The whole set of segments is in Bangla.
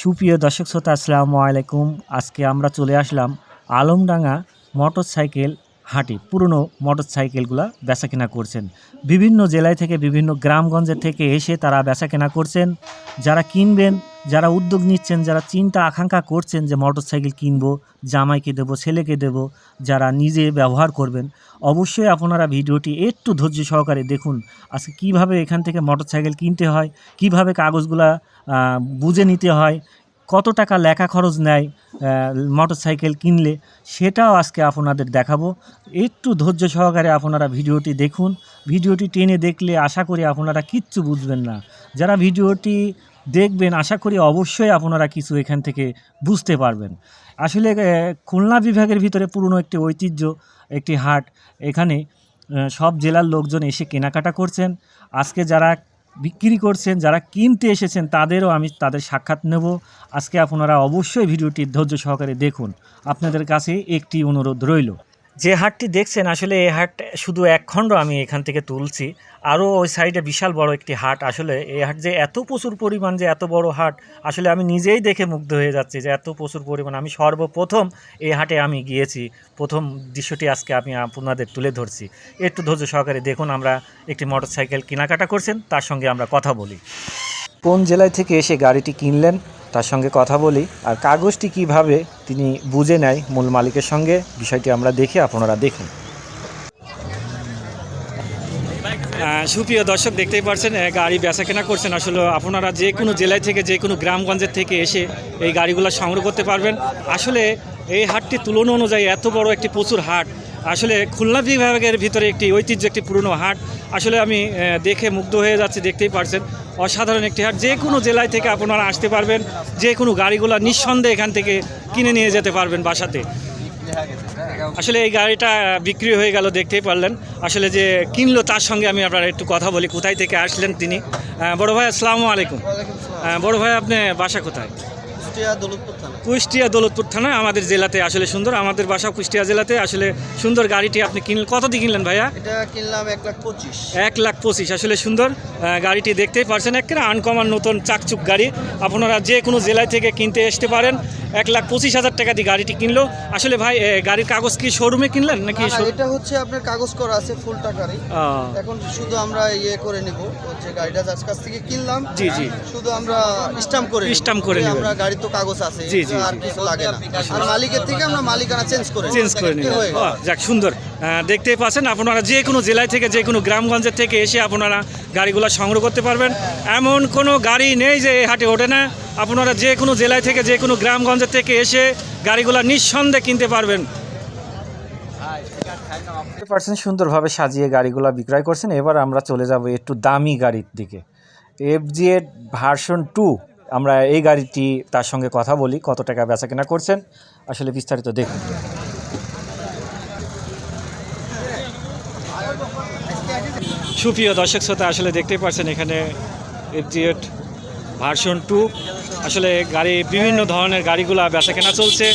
সুপ্রিয় দর্শক শ্রোতা আসসালামু আলাইকুম। আজকে আমরা চলে আসলাম আলমডাঙ্গা মোটর সাইকেল হাটে পুরনো মোটর সাইকেলগুলো বেচাকেনা করছেন। বিভিন্ন জেলায় থেকে, বিভিন্ন গ্রামগঞ্জের থেকে এসে তারা বেচাকেনা করছেন। যারা কিনবেন, যারা উদ্যোগ নিচ্ছেন, যারা চিন্তা, আকাঙ্ক্ষা করছেন যে মোটর সাইকেল কিনবো, জামাইকে দেবো, ছেলেকে দেবো, যারা নিজে ব্যবহার করবেন, অবশ্যই আপনারা ভিডিওটি একটু ধৈর্য সহকারে দেখুন, আজকে কীভাবে এখান থেকে মোটর সাইকেল কিনতে হয়, কীভাবে কাগজগুলা বুঝে নিতে হয় কত টাকা লেখা খরচ নেয় মোটর সাইকেল কিনলে সেটাও আজকে আপনাদের দেখাবো। একটু ধৈর্য সহকারে আপনারা ভিডিওটি দেখুন। ভিডিওটি টেনে দেখলে আশা করি আপনারা কিচ্ছু বুঝবেন না। যারা ভিডিওটি দেখবেন, আশা করি অবশ্যই আপনারা কিছু এখান থেকে বুঝতে পারবেন। আসলে খুলনা বিভাগের ভিতরে পুরনো একটি ঐতিহ্য, একটি হাট। এখানে সব জেলার লোকজন এসে কেনাকাটা করছেন। আজকে যারা বিক্রি করছেন, যারা কিনতে এসেছেন, তাদেরও আমি তাদের সাক্ষাৎ নেব। আজকে আপনারা অবশ্যই ভিডিওটি ধৈর্য সহকারে দেখুন। আপনাদের কাছে একটি অনুরোধ রইল। যে হাটটি দেখছেন, আসলে এই হাট শুধু এক খণ্ড আমি এখান থেকে তুলছি। আরও ওই সাইডে বিশাল বড় একটি হাট। আসলে এই হাট যে এত প্রচুর পরিমাণ যে এত বড় হাট, আসলে আমি নিজেই দেখে মুগ্ধ হয়ে যাচ্ছি যে এত প্রচুর পরিমাণ। আমি সর্বপ্রথম এই হাটে আমি গিয়েছি। প্রথম দৃশ্যটি আজকে আমি আপনাদের তুলে ধরছি। একটু ধৈর্য সহকারে দেখুন, আমরা একটি মোটর সাইকেল কেনাকাটা করছেন, তার সঙ্গে আমরা কথা বলি। কোন জেলায় থেকে এসে গাড়িটি কিনলেন? তার সঙ্গে কথা বলি আর কাগজটি কীভাবে তিনি বুঝে নেয় মূল মালিকের সঙ্গে, বিষয়টি আমরা দেখে আপনারা দেখুন। সুপ্রিয় দর্শক, দেখতেই পারছেন গাড়ি বেচা কেনা করছেন। আসলে আপনারা যে কোনো জেলায় থেকে, যে কোনো গ্রামগঞ্জের থেকে এসে এই গাড়িগুলো সংগ্রহ করতে পারবেন। আসলে এই হাটটি তুলনা অনুযায়ী এত বড় একটি প্রচুর হাট আসলে খুলনা বিভাগের ভিতরে একটি ঐতিহ্য, একটি পুরনো হাট। আসলে আমি দেখে মুগ্ধ হয়ে যাচ্ছি, দেখতেই পারছেন। অসাধারণ একটি হাট। যে কোনো জেলায় থেকে আপনারা আসতে পারবেন, যে কোনো গাড়িগুলো নিঃসন্দেহে এখান থেকে কিনে নিয়ে যেতে পারবেন বাসাতে। আসলে এই গাড়িটা বিক্রি হয়ে গেল দেখতেই পারলেন। আসলে যে কিনলো তার সঙ্গে আমি আপনার একটু কথা বলি, কোথায় থেকে আসলেন তিনি? বড় ভাই, আসসালামু আলাইকুম। বড় ভাই, আপনি বাসা কোথায়? কুষ্টিয়া দৌলতপুর থানা? কুষ্টিয়া দৌলতপুর থানা আমাদের জেলাতে আসলে সুন্দর। আমাদের বাসা কুষ্টিয়া জেলাতে আসলে সুন্দর গাড়িটি আপনি কিনলেন কত দিয়ে কিনলেন ভাইয়া? এটা কিনলাম এক লাখ পঁচিশ। এক লাখ পঁচিশ আসলে সুন্দর গাড়িটি দেখতেই পারছেন। একেবারে আনকমন নতুন চাকচুক গাড়ি। আপনারা যে কোনো জেলায় থেকে কিনতে আসতে পারেন। এক লাখ পঁচিশ হাজার টাকা দিয়ে গাড়িটি কিনলো। আসলে ভাই গাড়ির কাগজ কি শোরুমে কিনলেন নাকি এটা হচ্ছে আপনার কাগজ করা আছে ফুল টাকারই। এখন শুধু আমরা ইয়ে করে নিব হচ্ছে গাড়িটা যার কাছ থেকে কিনলাম। জি, জি। শুধু আমরা স্টাম্প করে। Stamp করে আমরা গাড়ি তো কাগজ আছে জি, জি, আর কিছু লাগে না। আর মালিকের থেকে আমরা মালিকানা চেঞ্জ করে। চেঞ্জ করে হয়ে। ও, যাক সুন্দর। আহ, দেখতেই পাচ্ছেন আপনারা যে কোনো জেলায় থেকে যে কোনো গ্রামগঞ্জের থেকে এসে আপনারা গাড়িগুলো সংগ্রহ করতে পারবেন। এমন কোনো গাড়ি নেই যে এই হাটে ওঠে না। আপনারা যে কোনো জেলায় থেকে যে কোনো গ্রামগঞ্জের থেকে এসে গাড়িগুলো নিঃসন্দেহে কিনতে পারবেন। পার্সেন্ট সুন্দরভাবে সাজিয়ে গাড়িগুলো বিক্রয় করছেন। এবার আমরা চলে যাব একটু দামি গাড়ির দিকে। এফজিএড ভার্সন টু আমরা এই গাড়িটি তার সঙ্গে কথা বলি, কত টাকা বেচা কেনা করছেন। আসলে বিস্তারিত দেখুন। সুপ্রিয় দর্শক শ্রোতা, আসলে দেখতেই পাচ্ছেন এখানে এফজিএড ভার্সন টু আসলে গাড়ি, বিভিন্ন ধরনের গাড়িগুলো বেচা কেনা চলছে।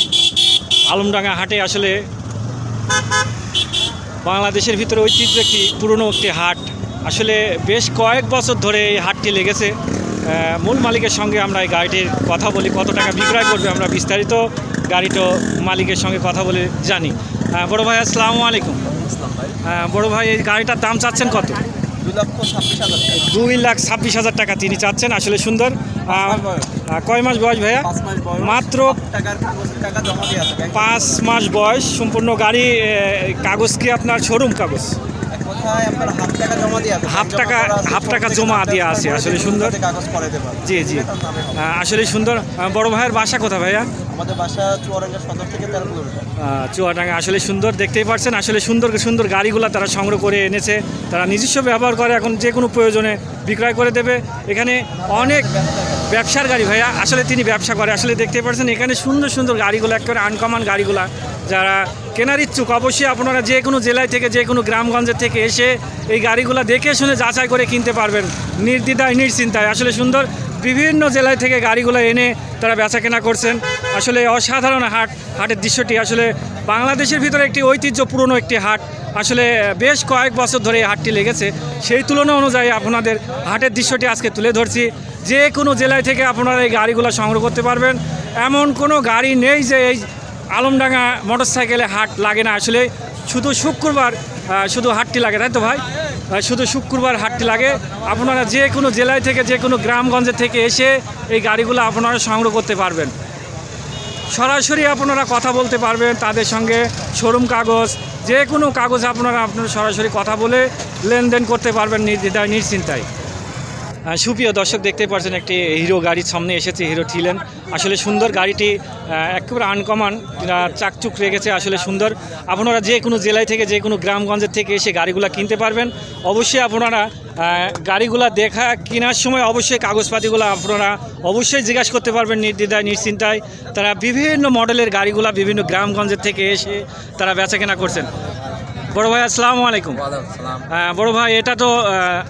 আলমডাঙ্গা হাটে আসলে বাংলাদেশের ভিতরে ঐতিহ্য একটি পুরনো একটি হাট। আসলে বেশ কয়েক বছর ধরে এই হাটটি লেগেছে। মূল মালিকের সঙ্গে আমরা এই গাড়িটির কথা বলি কত টাকা বিক্রয় করবে আমরা বিস্তারিত গাড়িটো মালিকের সঙ্গে কথা বলে জানি। বড় ভাই আসসালামু আলাইকুম। বড় ভাই এই গাড়িটার দাম চাচ্ছেন কত? দুই লাখ ছাব্বিশ হাজার টাকা তিনি চাচ্ছেন আসলে সুন্দর। কয় মাস বয়স ভাইয়া? মাত্র পাঁচ মাস বয়স সম্পূর্ণ গাড়ি কাগজ কি আপনার শোরুম কাগজ? হাফ টাকা হাফ জমা আছে আসলে সুন্দর। জি জি। আসলে সুন্দর। বড় ভাইয়ের বাসা কোথা ভাইয়া? আমাদের বাসা চুয়াডাঙ্গা সদর থেকে তেরো কিলোমিটার চুয়াডাঙ্গা আসলে সুন্দর দেখতেই পাচ্ছেন। আসলে সুন্দর সুন্দর গাড়িগুলো তারা সংগ্রহ করে এনেছে। তারা নিজস্ব ব্যবহার করে এখন যে কোনো প্রয়োজনে বিক্রয় করে দেবে। এখানে অনেক ব্যবসার গাড়ি ভাইয়া। আসলে তিনি ব্যবসা করে। আসলে দেখতে পাচ্ছেন এখানে সুন্দর সুন্দর গাড়িগুলো একেবারে আনকমন গাড়িগুলা। যারা কেনার ইচ্ছুক, অবশ্যই আপনারা যে কোনো জেলায় থেকে, যে কোনো গ্রামগঞ্জের থেকে এসে এই গাড়িগুলো দেখে শুনে যাচাই করে কিনতে পারবেন। নির্দ্বিধায়, নিশ্চিন্তায়। আসলে সুন্দর, বিভিন্ন জেলায় থেকে গাড়িগুলো এনে তারা বেচা কেনা করছেন। আসলে অসাধারণ হাট, হাটের দৃশ্যটি। আসলে বাংলাদেশের ভিতরে একটি ঐতিহ্য পুরনো একটি হাট। আসলে বেশ কয়েক বছর ধরে এই হাটটি লেগেছে। সেই তুলনা অনুযায়ী আপনাদের হাটের দৃশ্যটি আজকে তুলে ধরছি। যে কোনো জেলায় থেকে আপনারা এই গাড়িগুলো সংগ্রহ করতে পারবেন। এমন কোনো গাড়ি নেই যে এই আলমডাঙ্গা মোটরসাইকেলে হাট লাগে না আসলে। শুধু শুক্রবার শুধু হাটটি লাগে, তাই তো ভাই? শুধু শুক্রবার হাটটি লাগে। আপনারা যে কোনো জেলায় থেকে, যে কোনো গ্রামগঞ্জে থেকে এসে এই গাড়িগুলো আপনারা সংগ্রহ করতে পারবেন। সরাসরি আপনারা কথা বলতে পারবেন, তাদের সঙ্গে শোরুম কাগজ, যে কোনো কাগজ আপনারা আপনারা সরাসরি কথা বলে লেনদেন করতে পারবেন নির্দ্বিধায়, নিশ্চিন্তায়। সুপ্রিয় দর্শক দেখতে পাচ্ছেন একটি হিরো গাড়ির সামনে এসেছে, হিরো ঠিলেন আসলে সুন্দর গাড়িটি একেবারে আনকমন চাকচুক রেখেছে, আসলে সুন্দর। আপনারা যে কোনো জেলায় থেকে, যে কোনো গ্রামগঞ্জের থেকে এসে গাড়িগুলো কিনতে পারবেন। অবশ্যই আপনারা গাড়িগুলা দেখা কেনার সময় অবশ্যই কাগজপাতিগুলো আপনারা অবশ্যই জিজ্ঞাসা করতে পারবেন নির্দ্বিধায়, নিশ্চিন্তায়। তারা বিভিন্ন মডেলের গাড়িগুলা বিভিন্ন গ্রামগঞ্জের থেকে এসে তারা বেচা কেনা করছেন। বড় ভাই আসসালামু আলাইকুম। বড় ভাই এটা তো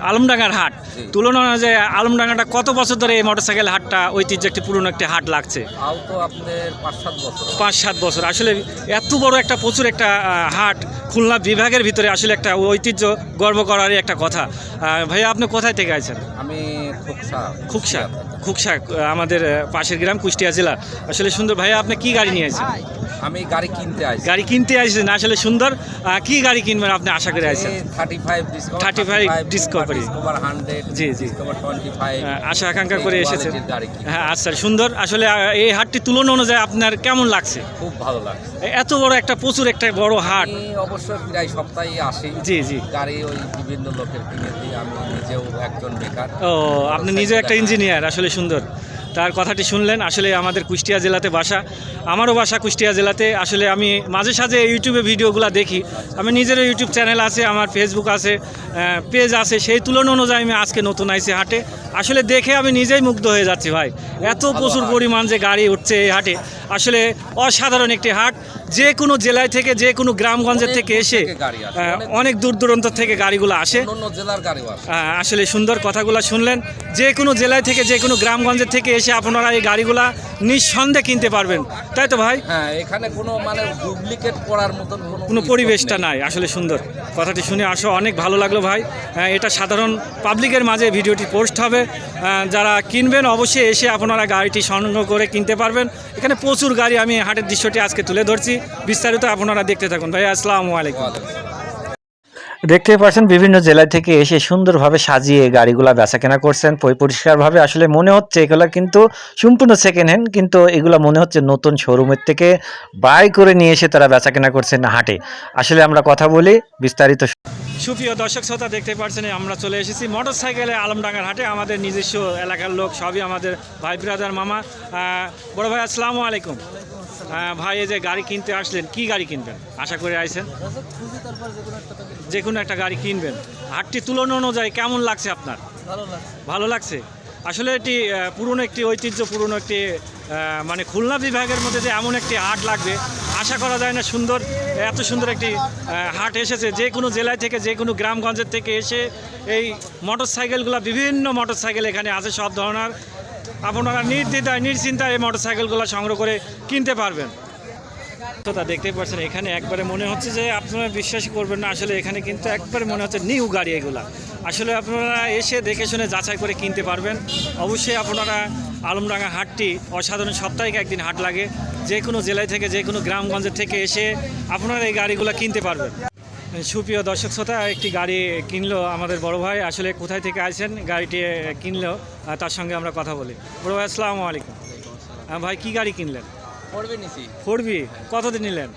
আলমডাঙ্গার হাট। তুলনা যে আলমডাঙ্গাটা কত বছর ধরে এই মোটরসাইকেল হাটটা ঐতিহ্য একটি পুরনো একটি হাট লাগছে? আও তো আপনাদের পাঁচ সাত বছর। আসলে এত বড় একটা প্রচুর একটা হাট খুলনা বিভাগের ভিতরে আসলে একটা ঐতিহ্য গর্ব করারই একটা কথা। ভাইয়া আপনি কোথায় থেকে আছেন আমি খুকসা। খুকসা। খুকসা আমাদের পাশের গ্রাম কুষ্টিয়া জেলা। আসলে সুন্দর ভাইয়া আপনি কি গাড়ি নিয়ে আছেন আমি গাড়ি কিনতে আসছি। গাড়ি কিনতে আসছেন আসলে সুন্দর। কি গাড়ি কিনবেন আপনি আশা করে আছেন? Thirty five 35 Discovery। Discover hundred জি, জি। ফাইভ আশা আকাঙ্ক্ষা করে এসেছেন। হ্যাঁ আচ্ছা সুন্দর। আসলে এই হাটটি তুলনা অনুযায়ী আপনার কেমন লাগছে? খুব ভালো লাগে এত বড় একটা প্রচুর একটা বড় হাট। অবশ্যই প্রায় সপ্তাহে আসি। জি জি। গাড়ি ওই বিভিন্ন লোকের কিনে দিই। আমি নিজেও একজন বেকার। ও আপনি নিজে একটা ইঞ্জিনিয়ার আসলে সুন্দর। তার কথাটি শুনলেন। আসলে আমাদের কুষ্টিয়া জেলাতে বাসা। আমারও বাসা কুষ্টিয়া জেলাতে। আসলে আমি মাঝে সাঝে ইউটিউবে ভিডিওগুলো দেখি। আমি নিজেরও ইউটিউব চ্যানেল আছে আমার ফেসবুক আছে পেজ আছে। সেই তুলনা অনুযায়ী আমি আজকে নতুন আইসি হাটে। আসলে দেখে আমি নিজেই মুগ্ধ হয়ে যাচ্ছি ভাই। এত প্রচুর পরিমাণ যে গাড়ি উঠছে এই হাটে। আসলে অসাধারণ একটি হাট। যে কোনো জেলায় থেকে যে কোনো গ্রামগঞ্জের থেকে এসে অনেক দূর দূরান্ত থেকে গাড়িগুলো আসে। আসলে সুন্দর কথাগুলো শুনলেন। যে কোনো জেলায় থেকে যে কোনো গ্রামগঞ্জের থেকে এসে আপনারা এই গাড়িগুলা নিঃসন্দেহে কিনতে পারবেন। তাই তো ভাই? হ্যাঁ এখানে কোনো মানে ডুপ্লিকেট করার মতন কোনো পরিবেশটা নাই। আসলে সুন্দর। কথাটি শুনে আসো অনেক ভালো লাগল ভাই। আহ, এটা সাধারণ পাবলিকের মাঝে ভিডিওটি পোস্ট হবে। যারা কিনবেন অবশ্যই এসে আপনারা গাড়িটি সংগ্রহ করে কিনতে পারবেন। এখানে প্রচুর গাড়ি আমি হাটের দৃশ্যটি আজকে তুলে ধরছি। বিস্তারিত আপনারা দেখতে থাকুন। ভাই আসসালামু আলাইকুম। দেখতে পাচ্ছেন বিভিন্ন জেলা থেকে এসে সুন্দরভাবে সাজিয়ে গাড়িগুলা বেচা কেনা করছেন। পরি পরিষ্কারভাবে আসলে মনে হচ্ছে এগুলা কিন্তু সম্পূর্ণ সেকেন্ড হ্যান্ড কিন্তু এগুলা মনে হচ্ছে নতুন শোরুমের থেকে বাই করে নিয়ে এসে তারা বেচা কেনা করছেন হাটে। আসলে আমরা কথা বলি বিস্তারিত। সুপ্রিয় দর্শক শ্রোতা দেখতে পাচ্ছেন আমরা চলে এসেছি মোটর সাইকেলে আলমডাঙ্গার হাটে। আমাদের নিজস্ব এলাকার লোক সবই আমাদের ভাই ব্রাদার মামা। বড় ভাই আসসালামু আলাইকুম। আহ, ভাই এই যে গাড়ি কিনতে আসলেন কি গাড়ি কিনবেন? আশা করে আইছেন? যে কোনো একটা গাড়ি কিনবেন। হাটটি তুলনা অনুযায়ী কেমন লাগছে আপনার? ভালো লাগছে। আসলে এটি পুরনো একটি ঐতিহ্য পুরনো একটি মানে খুলনা বিভাগের মধ্যে যে এমন একটি হাট লাগবে আশা করা যায় না সুন্দর এত সুন্দর একটি হাট এসেছে। যে কোনো জেলায় থেকে যে কোনো গ্রামগঞ্জের থেকে এসে এই মোটর সাইকেলগুলো বিভিন্ন মোটর সাইকেল এখানে আছে সব ধরনের। আপনারা নির্দ্বিধায়, নিশ্চিন্তায় এই মোটর সাইকেলগুলো সংগ্রহ করে কিনতে পারবেন। তো তা দেখতেই পাচ্ছেন, এখানে একবারে মনে হচ্ছে যে আপনারা বিশ্বাস করবেন না, আসলে এখানে কিন্তু একবারে মনে হচ্ছে নিউ গাড়ি এগুলা। আসলে আপনারা এসে দেখে শুনে যাচাই করে কিনতে পারবেন। অবশ্যই আপনারা আলমডাঙ্গা হাটটি অসাধারণ সাপ্তাহিক একদিন হাট লাগে। যে কোনো জেলায় থেকে, যে কোনো গ্রামগঞ্জের থেকে এসে আপনারা এই গাড়িগুলো কিনতে পারবেন। সুপ্রিয় দর্শক শ্রোতা একটি গাড়ি কিনলো আমাদের বড় ভাই। আসলে কোথায় থেকে আসেন গাড়িটি কিনলো তার সঙ্গে আমরা কথা বলি। বড় ভাই আসসালামু আলাইকুম। ভাই কি গাড়ি কিনলেন? ফোরবি কতদিন নিলেন?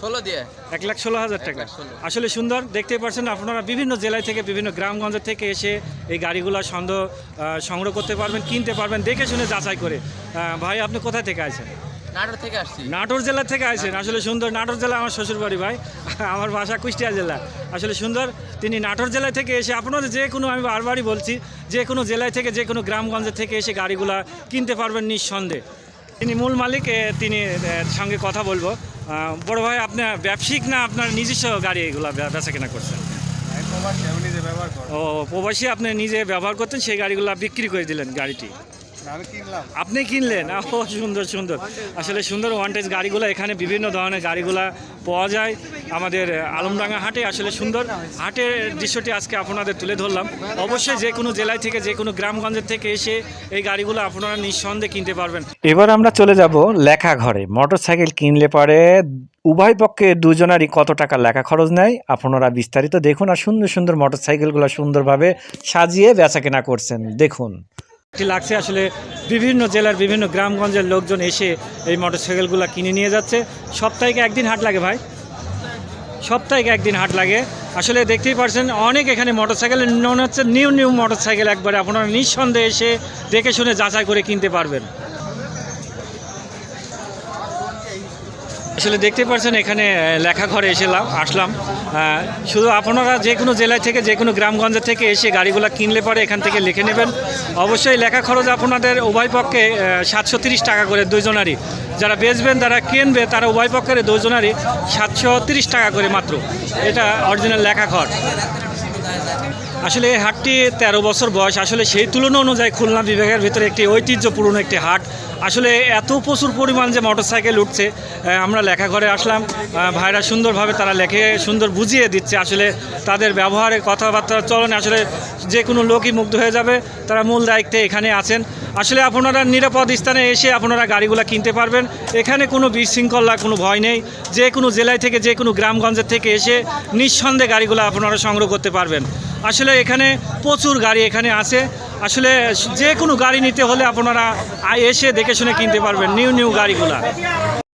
ষোলো দিয়ে। এক লাখ ষোলো হাজার টাকা। আসলে সুন্দর দেখতেই পাচ্ছেন আপনারা বিভিন্ন জেলায় থেকে বিভিন্ন গ্রামগঞ্জ থেকে এসে এই গাড়িগুলো সন্দেহ সংগ্রহ করতে পারবেন কিনতে পারবেন দেখে শুনে যাচাই করে। ভাই আপনি কোথায় থেকে আছেন নাটোর থেকে আসছি। নাটোর জেলা থেকে আছেন আসলে সুন্দর নাটোর জেলা আমার শ্বশুর বাড়ি ভাই। আমার বাসা কুষ্টিয়া জেলা। আসলে সুন্দর তিনি নাটোর জেলা থেকে এসে আপনাদের যে কোনো আমি বারবারই বলছি যে কোনো জেলায় থেকে যে কোনো গ্রামগঞ্জে থেকে এসে গাড়িগুলা কিনতে পারবেন নিঃসন্দেহে। তিনি মূল মালিক তিনি সঙ্গে কথা বলব। বড় ভাই আপনার ব্যবসায়িক না আপনার নিজস্ব গাড়ি এগুলো বেচা কেনা করছেন? ও প্রবাসী আপনি নিজে ব্যবহার করতেন সেই গাড়িগুলো বিক্রি করে দিলেন গাড়িটি। আপনি কিনলেন? ও সুন্দর সুন্দর। আসলে সুন্দর ওয়ান্টেজ গাড়িগুলো এখানে বিভিন্ন ধরনের গাড়িগুলো পাওয়া যায়। আমাদের আলমডাঙ্গা হাটে আসলে সুন্দর হাটের দৃশ্যটি আজকে আপনাদের তুলে ধরলাম। অবশ্যই যে কোনো জেলায় থেকে যে কোনো গ্রামগঞ্জের থেকে এসে এই গাড়িগুলো আপনারা নিঃসন্দেহে কিনতে পারবেন। এবার আমরা চলে যাব লেখা ঘরে মোটর সাইকেল কিনলে পরে উভয় পক্ষে দুজনারই কত টাকা লেখা খরচ নেয়? আপনারা বিস্তারিত দেখুন আর সুন্দর সুন্দর মোটর সাইকেলগুলো সুন্দরভাবে সাজিয়ে বেচা কেনা করছেন। দেখুন। লাগছে। আসলে বিভিন্ন জেলার বিভিন্ন গ্রামগঞ্জের লোকজন এসে এই মোটরসাইকেলগুলো কিনে নিয়ে যাচ্ছে। সপ্তাহে একদিন হাট লাগে ভাই। সপ্তাহে একদিন হাট লাগে। আসলে দেখতেই পারছেন, অনেক এখানে মোটরসাইকেল মনে হচ্ছে। নিউ নিউ মোটরসাইকেল একবারে আপনারা নিঃসন্দেহে এসে দেখে শুনে যাচাই করে কিনতে পারবেন। আসলে দেখতে পাচ্ছেন এখানে আহ, লেখা ঘরে এসেলাম আসলাম। শুধু আপনারা যে কোনো জেলায় থেকে যে কোনো গ্রামগঞ্জের থেকে এসে গাড়িগুলো কিনলে পরে এখান থেকে লিখে নেবেন। অবশ্যই লেখা খরচ আপনাদের উভয় পক্ষে সাতশো টাকা করে দুজনারই যারা বেচবেন যারা কিনবে তারা উভয় পক্ষের দুইজনারই সাতশো টাকা করে মাত্র। এটা অরিজিনাল লেখা খর আসলে এই হাটটি তেরো বছর বয়স। আসলে সেই তুলনা অনুযায়ী খুলনা বিভাগের ভিতরে একটি ঐতিহ্যপূর্ণ একটি হাট। আসলে এত প্রচুর পরিমাণ যে মোটরসাইকেল উঠছে আমরা লেখাঘরে আসলাম ভাইরা সুন্দরভাবে তারা লেখে, সুন্দর বুঝিয়ে দিচ্ছে আসলে তাদের ব্যবহারে কথাবার্তা চলনে আসলে যে কোনো লোকই মুগ্ধ হয়ে যাবে, তারা মূল দায়িত্বে এখানে আছেন। আসলে আপনারা নিরাপদ স্থানে এসে আপনারা গাড়িগুলো কিনতে পারবেন, এখানে কোনো বিশৃঙ্খলা, কোনো ভয় নেই, যে কোনো জেলায় থেকে, যে কোনো গ্রামগঞ্জের থেকে এসে নিঃসন্দেহে গাড়িগুলো আপনারা সংগ্রহ করতে পারবেন। আসলে এখানে প্রচুর গাড়ি এখানে আছে আসলে যে কোনো গাড়ি নিতে হলে আপনারা এসে দেখে শুনে কিনতে পারবেন, নিউ নিউ গাড়িগুলা।